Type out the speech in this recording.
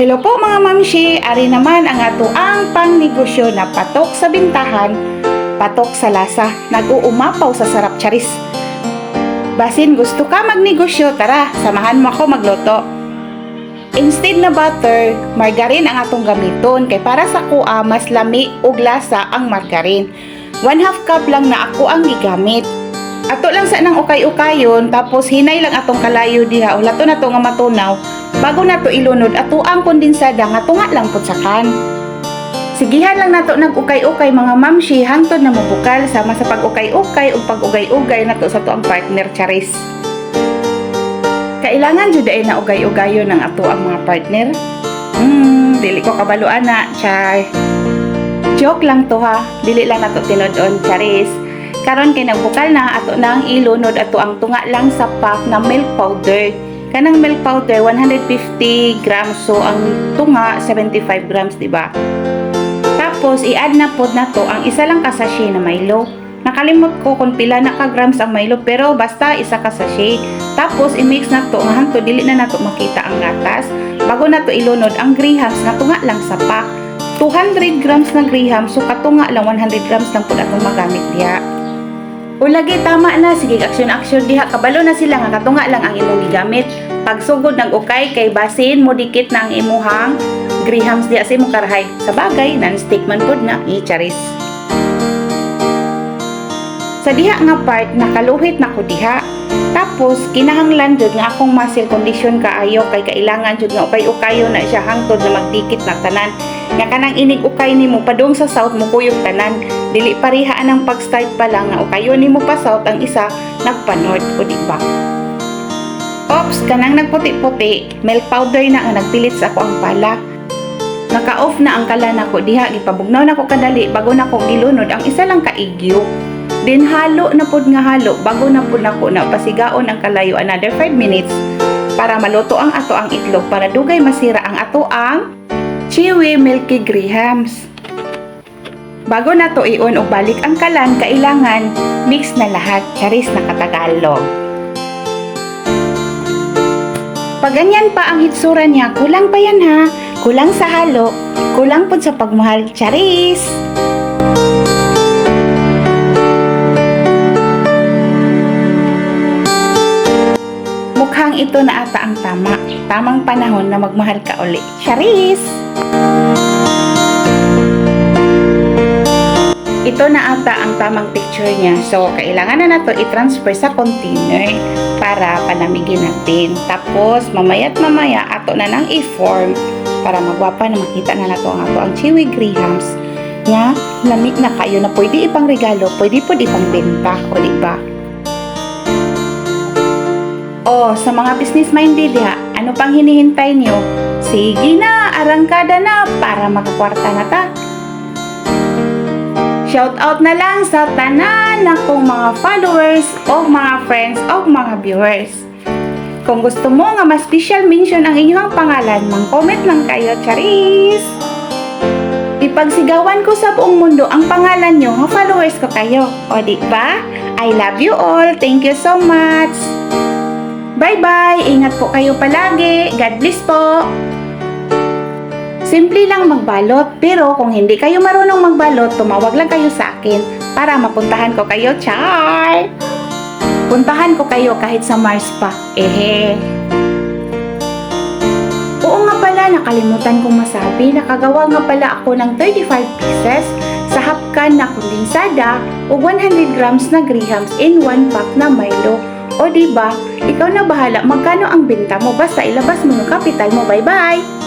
Hello po mga mamshi, ari naman ang ato ang pangnegosyo na patok sa bintahan, patok sa lasa, nag-uumapaw sa sarap charis. Basin gusto ka magnegosyo, tara, samahan mo ako magluto. Instead na butter, margarine ang atong gamiton kay para sa kuha mas lami ug lasa ang margarine. 1 half cup lang na ako ang gigamit. Ato lang sa nang ukay-ukayon tapos hinay lang atong kalayo diha ula to na to nga matunaw bago nato ilunod ato ang kondensada nga tunga lang pud sa kan. Sigihan lang nato nag-ukay-ukay mga mamshi hangtod na mabukal sama sa pag-ukay-ukay ug pag-ugay-ugay nato sa to ang partner Charis. Kailangan jud ay na ugay-ugayon ng ato ang mga partner. Hmm, dili ko kabaluan na, char. Joke lang to ha, dili lang nato tinod-on, Charis. Karon kay nagbukal na ato na ang ilunod ato ang tunga lang sa pack na milk powder. Kanang milk powder 150 grams so ang tunga 75 grams, ba? Tapos i-add na pod na to ang isa lang ka sachet na Milo. Nakalimot ko kung pila na ka grams ang Milo pero basta isa ka sachet. Tapos i-mix na to nga hanto dili na nato makita ang gatas bago na to ilunod ang grahams nga tunga lang sa pack. 200 grams na grahams so katunga lang 100 grams lang pud atong magamit diha. O lagi tama na, sige aksyon-aksyon diha, kabalo na sila nga katunga lang ang imong gigamit. Pagsugod ng ukay kay basin mo dikit na ang imuhang grahams diha sa imong karahay. Sa bagay, non-stick man pud na i-charis. Sa diha nga part, nakaluhit na ko diha. Tapos, kinahanglan jud nga akong muscle condition kaayo kay kailangan jud nga ukay-ukayo na siya hangtod na magdikit na tanan. Nga kanang inig ukay nimo padung sa south mo kuyog tanan. Dili parihaan ang pag-start pa lang nga ukayo nimo pa south ang isa nagpa north o di ba? Ops, kanang nagputi-puti, milk powder na nga nagpilit sa ako ang pala. Naka-off na ang kalan ako diha gipabugnaw na ko kadali bago na ko gilunod ang isa lang kaigyo. Din halo na pod nga halo bago na pod nako na pasigaon ang kalayo another 5 minutes para maluto ang ato ang itlog para dugay masira ang ato ang chewy milky grahams. Bago na to ion o balik ang kalan, kailangan mix na lahat, charis na katagalog. Pag ganyan pa ang hitsura niya, kulang pa yan ha. Kulang sa halo, kulang po sa pagmahal, charis! Mukhang ito na ata ang tama. Tamang panahon na magmahal ka uli. Charis! Ito na ata ang tamang picture niya. So, kailangan na nato i-transfer sa container para panamigin natin. Tapos, mamaya't mamaya, ato na nang i-form para magwapa na makita na nato ang ato ang chewy grahams nga lamig na kayo na pwede ipang regalo, pwede po ipang benta, o di ba? O, sa mga business minded ha, ano pang hinihintay nyo? Sige na, arangkada na para makakwarta na ta. Shout out na lang sa tanan akong mga followers o mga friends o mga viewers. Kung gusto mo nga mas special mention ang inyong pangalan, mang-comment lang kayo, Charis! Ipagsigawan ko sa buong mundo ang pangalan nyo, nga followers ko kayo. O di ba? I love you all. Thank you so much. Bye-bye. Ingat po kayo palagi. God bless po. Simple lang magbalot, pero kung hindi kayo marunong magbalot, tumawag lang kayo sa akin para mapuntahan ko kayo, char! Puntahan ko kayo kahit sa Mars pa, ehe. Oo nga pala, nakalimutan kong masabi, nakagawa nga pala ako ng 35 pieces sa hapkan na kondensada o 100 grams na grahams in 1 pack na Milo. O ba? Ikaw na bahala magkano ang benta mo basta ilabas mo yung kapital mo. Bye-bye!